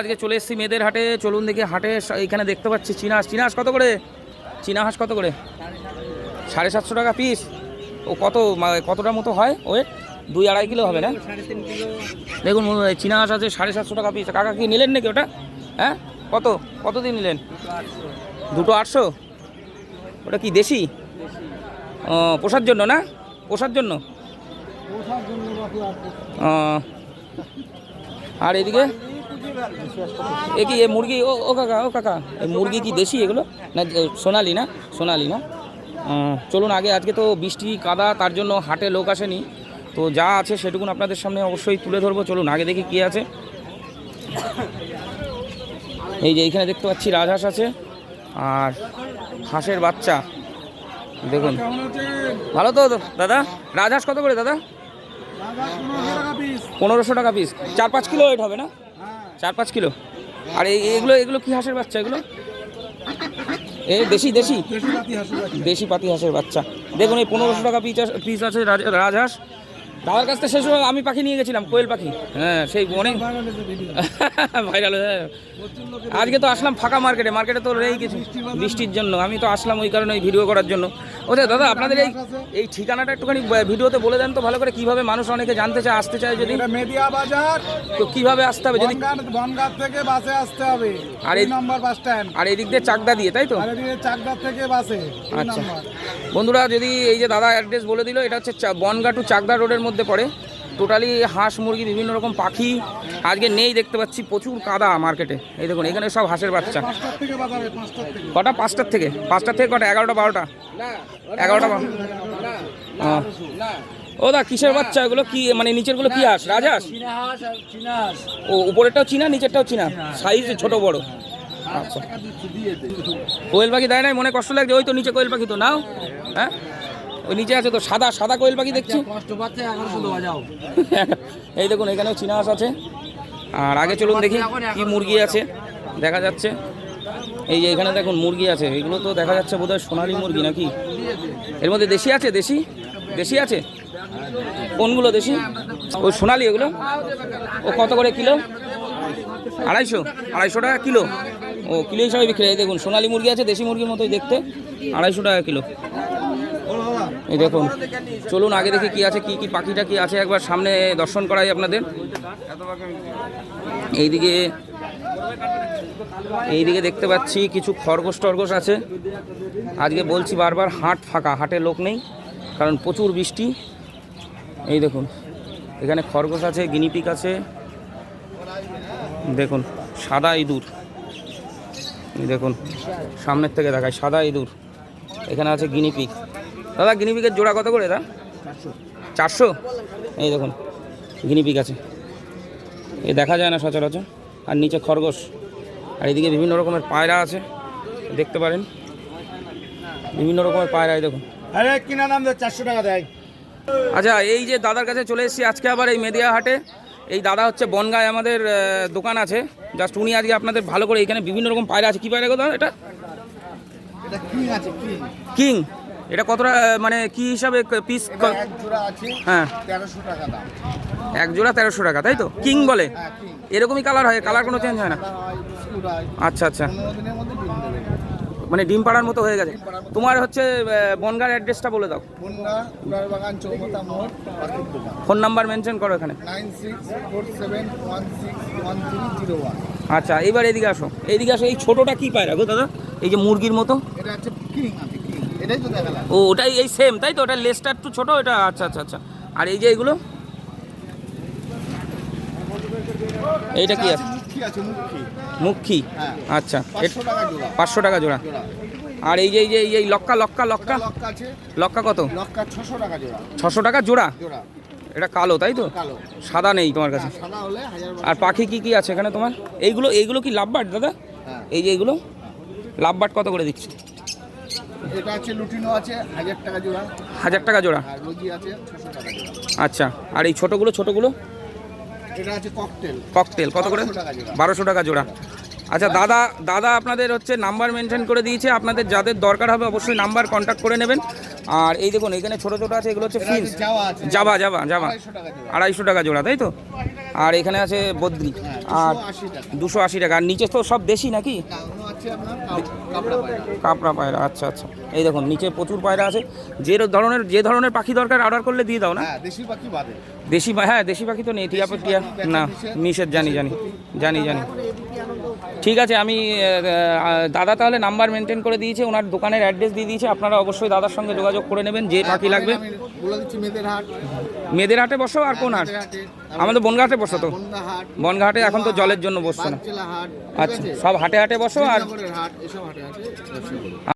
আজকে চলে এসেছি মেয়েদের হাটে। চলুন দেখি হাটে এখানে দেখতে পাচ্ছি চীনা হাঁস চীনা হাঁস কত করে? চীনা হাঁস কত করে? সাড়ে সাতশো টাকা পিস ও কত কতটা মতো হয়? ওয়েট দুই আড়াই কিলো হবে না? দেখুন মনে হয় চীনা হাঁস আছে সাড়ে সাতশো টাকা পিস কাকা কি নিলেন নাকি ওটা? হ্যাঁ? কত? কত দিন নিলেন? দুটো আটশো? ওটা কি দেশি? ও পোষার জন্য না? পোষার জন্য? আর এদিকে? এ কি, এ মুরগি? ও ও কাকা ও কাকা। এই মুরগি কি দেশি এগুলো? না সোনালি না? সোনালি না? চলুন আগে, আজকে তো বৃষ্টি, কাদা, তার জন্য হাটে লোক আসেনি। তো যা আছে সেটুকুন আপনাদের সামনে অবশ্যই তুলে ধরবো। চলুন, আগে দেখি কি আছে। এই যে এইখানে দেখতে পাচ্ছি রাজহাঁস আছে আর হাঁসের বাচ্চা। দেখুন। ভালো তো, দাদা? রাজহাঁস কত করে, দাদা? পনেরোশো টাকা পিস চার পাঁচ কিলো ওয়েট হবে না? চার পাঁচ কিলো। আর এগুলো এগুলো কি হাঁসের বাচ্চা এগুলো? এ দেশি দেশি। দেশি পাতি হাঁসের বাচ্চা। দেখুন এই পনেরোশো টাকা পিস পিস আছে রাজ- রাজহাঁস। দাদার কাছ থেকে শেষ আমি পাখি নিয়ে গেছিলাম কোয়েল পাখি। হ্যাঁ সেই অনেক ভাইরাল আজকে তো আসলাম ফাঁকা মার্কেটে মার্কেটে তো নেই কিছু বৃষ্টির জন্য। আমি তো আসলাম ওই কারণে ওই ভিডিও করার জন্য। ওতে দাদা আপনাদের এই এই ঠিকানাটা একটুখানি ভিডিওতে বলে দেন তো ভালো করে কীভাবে মানুষ অনেকে জানতে চায় আসতে চায় যদি। মেদিয়া বাজার। তো কীভাবে আসতে হবে যদি বনগাঁ থেকে বাসে আসতে হবে। আর এই- নম্বর বাস স্ট্যান্ড। আর এদিক দিয়ে চাকদা দিয়ে তাই তো? আর এদিকে চাকদার থেকে বাসে। আচ্ছা। বন্ধুরা যদি এই যে দাদা অ্যাড্রেস বলে দিল এটা হচ্ছে বনগা টু চাকদা রোডের মধ্যে পড়ে। টোটালি হাঁস, মুরগি, বিভিন্ন রকম পাখি আজকে নেই দেখতে পাচ্ছি। প্রচুর কাদা মার্কেটে এই দেখুন, এখানে সব হাঁসের বাচ্চা। কটা? পাঁচটার থেকে। পাঁচটার থেকে কটা? এগারোটা, বারোটা? এগারোটা। ও। দা, কিসের বাচ্চা? এগুলো কি মানে নিচেরগুলো কি হাঁস? রাজহাঁস? ও, উপরেরটাও চিনা, নিচেরটাও চিনা? সাইজ ছোট, বড়। আচ্ছা। কোয়েল পাখি দেয় নাই? মনে কষ্ট লাগছে। ওই তো নিচে কোয়েল পাখি তো, নাও। হ্যাঁ? ওই নিচে আছে তো সাদা সাদা কোয়েল পাখি দেখছি? কষ্ট পাচ্ছে এই দেখুন এখানেও চীনা হাঁস আছে। আর আগে চলুন দেখি কি মুরগি আছে দেখা যাচ্ছে। এই যে এখানে দেখুন মুরগি আছে। এগুলো তো দেখা যাচ্ছে বোধহয় সোনালি মুরগি নাকি? এর মধ্যে দেশি আছে দেশি? দেশি আছে? কোনগুলো দেশি? ওই সোনালি এগুলো? ও কত করে কিলো? আড়াইশো? আড়াইশো টাকা কিলো? ও কিলো হিসাবে বিক্রি হয়। দেখুন সোনালি মুরগি আছে দেশি মুরগির মতোই দেখতে। আড়াইশো টাকা কিলো। এই দেখুন, চলুন আগে দেখি কি আছে, কি কি পাখিটা কি আছে, একবার সামনে দর্শন করাই আপনাদের। এইদিকে এইদিকে দেখতে পাচ্ছি কিছু খরগোশ টরগোশ আছে। আজকে বলছি বারবার, হাট ফাঁকা, হাটে লোক নেই, কারণ প্রচুর বৃষ্টি। এই দেখুন, এখানে খরগোশ আছে গিনিপিক আছে। দেখুন, সাদা ইঁদুর। দেখুন, সামনের থেকে দেখায়, সাদা ইঁদুর। এখানে আছে গিনিপিক দাদা গিনিপিকের জোড়া কত করে দা চারশো। এই দেখুন গিনিপিক আছে। এই দেখা যায় না সচরাচর। আর নিচে খরগোশ। আর এদিকে বিভিন্ন রকমের পায়রা আছে দেখতে পারেন। বিভিন্ন রকমের পায়রা এই দেখুন। আরে কিনা নাম চারশো টাকা দেয়। আচ্ছা এই যে দাদার কাছে চলে এসেছি আজকে আবার এই মেদিয়া হাটে। এই দাদা হচ্ছে বনগায় আমাদের দোকান আছে। জাস্ট উনি আজকে আপনাদের ভালো করে এখানে বিভিন্ন রকম পায়রা আছে। কী পায়রা দাদা এটা? এটা আছে কি। কিং? এটা কতটা মানে কি হিসাবে পিস হ্যাঁ। তেরোশো টাকা দাম। এক জোড়া তেরোশো টাকা তাই তো? কিং বলে? হ্যাঁ এরকমই কালার হয় কালার কোনো চেঞ্জ হয় না? আচ্ছা আচ্ছা। মানে ডিম পাড়ার মতো হয়ে গেছে। তোমার হচ্ছে বনগার অ্যাড্রেসটা বলে দাও। ফোন নাম্বার মেনশন করো এখানে। আচ্ছা এবার এদিকে আসো। এইদিকে আসো এই ছোটোটা কি পায়রা গো দাদা? এই যে মুরগির মতো? এটা হচ্ছে এটাই তো দেখালাম ও ওটাই এই সেম তাই তো? ওটা লেসটা একটু ছোটো এটা আচ্ছা আচ্ছা আচ্ছা। আর এই যে এইগুলো এইটা কি আছে? মুখী হ্যাঁ। আচ্ছা পাঁচশো টাকা জোড়া। আর এই যে এই যে এই লক্কা লক্কা লক্কা? লক্কা আছে। লক্কা কত? লক্কা ছশো টাকা জোড়া। ছশো টাকা জোড়া? জোড়া। এটা কালো তাই তো? কালো। সাদা নেই তোমার কাছে? হ্যাঁ, আর পাখি কি কি আছে এখানে তোমার? এইগুলো এইগুলো কি লাভবাট দাদা? হ্যাঁ। এই যে এইগুলো লাভবাট কত করে দিচ্ছি? এটা আছে লুটিনো আছে হাজার টাকা জোড়া। হাজার টাকা জোড়া? আর রোজি আছে ছশো টাকা জোড়া। আচ্ছা আর এই ছোটোগুলো ছোটোগুলো? এটা আছে ককটেল। ককটেল কত করে? 1200 টাকা জোড়া। বারোশো টাকা জোড়া। আচ্ছা দাদা দাদা আপনাদের হচ্ছে নাম্বার মেনশন করে দিয়েছে। আপনাদের যাদের দরকার হবে অবশ্যই নাম্বার কন্ট্যাক্ট করে নেবেন। আর এই দেখুন এখানে ছোট ছোট আছে এগুলো হচ্ছে আছে জাবা জাবা জাবা আড়াইশো টাকা জোড়া। তাই তো? আর এখানে আছে বদ্রি। হ্যাঁ আর দুশো আশি টাকা। দুশো আশি টাকা। আর নিচে তো সব দেশি নাকি? কাপড়া পায়রা। আচ্ছা আচ্ছা। এই দেখুন নিচে প্রচুর পায়রা আছে। যে ধরনের যে ধরনের পাখি দরকার অর্ডার করলে দিয়ে দাও না? হ্যাঁ দেশি পাখি বাদে। দেশি হ্যাঁ দেশি পাখি তো নেই টিয়া টিয়া না। নিষেধ জানি জানি জানি জানি। ঠিক আছে আমি দাদা তাহলে নাম্বার মেনটেন করে দিয়েছে ওনার দোকানের অ্যাড্রেস দিয়ে দিয়েছে আপনারা অবশ্যই দাদার সঙ্গে যোগাযোগ করে নেবেন যে পাখি লাগবে। মেদের হাটে বসো আর কোন হাট? আমাদের বনঘাটে বসো তো। বনগাটে বনঘাটে এখন তো জলের জন্য বসছে না। আচ্ছা সব হাটে হাটে বসো আর